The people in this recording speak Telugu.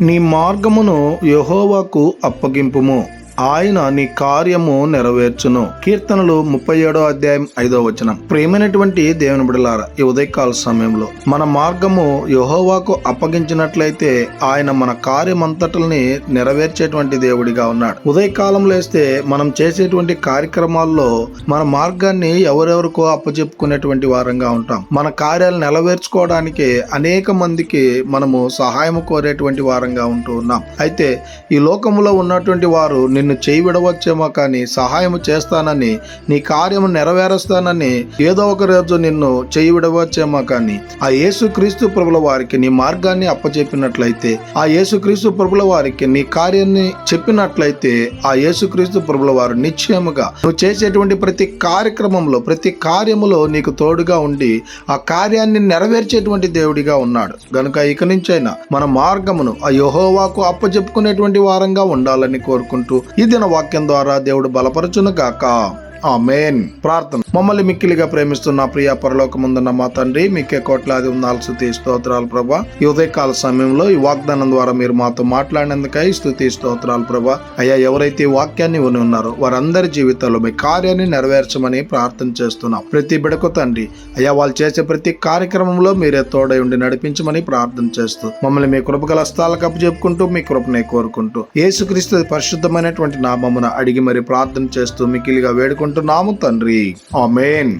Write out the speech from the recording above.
నీ మార్గమును యెహోవాకు అప్పగింపుము. ఆయన నీ కార్యము నెరవేర్చును. కీర్తనలు ముప్పై ఏడో అధ్యాయం ఐదో వచనం. ప్రేమైనటువంటి దేవుని బిడలార ఈ ఉదయకాల సమయంలో మన మార్గము యహోవాకు అప్పగించినట్లయితే ఆయన మన కార్యమంతటల్ని నెరవేర్చేటువంటి దేవుడిగా ఉన్నాడు. ఉదయకాలం లేస్తే మనం చేసేటువంటి కార్యక్రమాల్లో మన మార్గాన్ని ఎవరెవరికో అప్పచెప్పుకునేటువంటి వారంగా ఉంటాం. మన కార్యాలు నెరవేర్చుకోవడానికి అనేక మందికి మనము సహాయం కోరేటువంటి వారంగా ఉంటూ ఉన్నాం. అయితే ఈ లోకములో ఉన్నటువంటి వారు నిన్ను చేయి విడవచ్చేమో కానీ సహాయం చేస్తానని నీ కార్యము నెరవేరుస్తానని ఏదో ఒక రోజు నిన్ను చేయి విడవచ్చేమో కానీ ఆ యేసుక్రీస్తు ప్రభుల వారికి నీ మార్గాన్ని అప్పచెప్పినట్లయితే ఆ యేసుక్రీస్తు ప్రభుల వారికి నీ కార్యాన్ని చెప్పినట్లయితే ఆ యేసుక్రీస్తు ప్రభుల వారు నిశ్చయముగా నువ్వు చేసేటువంటి ప్రతి కార్యక్రమంలో ప్రతి కార్యములో నీకు తోడుగా ఉండి ఆ కార్యాన్ని నెరవేర్చేటువంటి దేవుడిగా ఉన్నాడు. గనుక ఇక నుంచైనా మన మార్గమును ఆ యహోవాకు అప్పచెప్పుకునేటువంటి వారంగా ఉండాలని కోరుకుంటూ ఈ దిన వాక్యం ద్వారా దేవుడు బలపరచును గాక ఆమెన్. ప్రార్థన. మమ్మల్ని మిక్కిలిగా ప్రేమిస్తున్న ప్రియ పరలోకముందున్న మా తండ్రి మీకే కోట్లాది ఉందాలు స్థుతి స్తోత్రాలు ప్రభా. ఈ ఉదయకాల సమయంలో ఈ వాగ్దానం ద్వారా మీరు మాతో మాట్లాడినందుకై స్థుతి స్తోత్రాలు ప్రభా. అయ్యా ఎవరైతే ఈ వాక్యాన్ని విని ఉన్నారో వారందరి జీవితాల్లో మీ కార్యాన్ని నెరవేర్చమని ప్రార్థన చేస్తున్నాం. ప్రతి బిడకు తండ్రి అయ్యా వాళ్ళు చేసే ప్రతి కార్యక్రమంలో మీరే తోడై ఉండి నడిపించమని ప్రార్థన చేస్తూ మమ్మల్ని మీ కృపగల స్థాలకు అప్పు చెప్పుకుంటూ మీ కృపనే కోరుకుంటూ యేసుక్రీస్తు పరిశుద్ధమైనటువంటి నామమున అడిగి మరి ప్రార్థన చేస్తూ మికిలిగా వేడుకుంటున్నాము తండ్రి. ఆమెన్